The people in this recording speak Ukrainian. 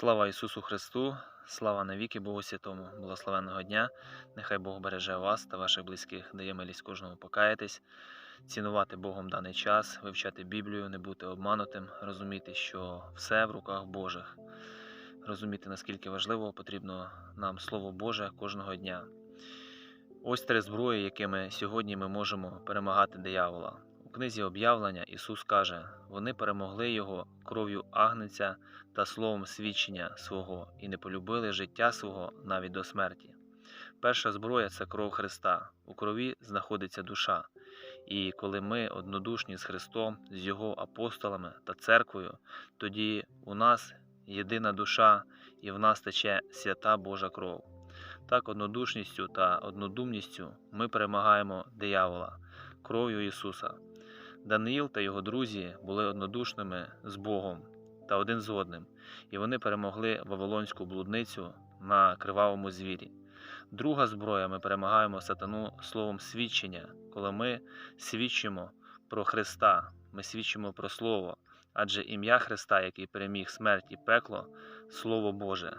Слава Ісусу Христу, слава навіки Богу Святому, благословенного дня. Нехай Бог береже вас та ваших близьких, дає милість кожному покаятись, цінувати Богом даний час, вивчати Біблію, не бути обманутим, розуміти, що все в руках Божих, розуміти, наскільки важливо потрібно нам Слово Боже кожного дня. Ось три зброї, якими сьогодні ми можемо перемагати диявола. У книзі об'явлення Ісус каже: вони перемогли його кров'ю агнеця та словом свідчення свого і не полюбили життя свого навіть до смерті. Перша зброя це кров Христа. У крові знаходиться душа. І коли ми однодушні з Христом, з Його апостолами та церквою, тоді у нас єдина душа і в нас тече свята Божа кров. Так, однодушністю та однодумністю ми перемагаємо диявола кров'ю Ісуса. Даниїл та його друзі були однодушними з Богом та один з одним, і вони перемогли Вавилонську блудницю на кривавому звірі. Друга зброя ми перемагаємо сатану словом свідчення, коли ми свідчимо про Христа, ми свідчимо про Слово, адже ім'я Христа, який переміг смерть і пекло, Слово Боже.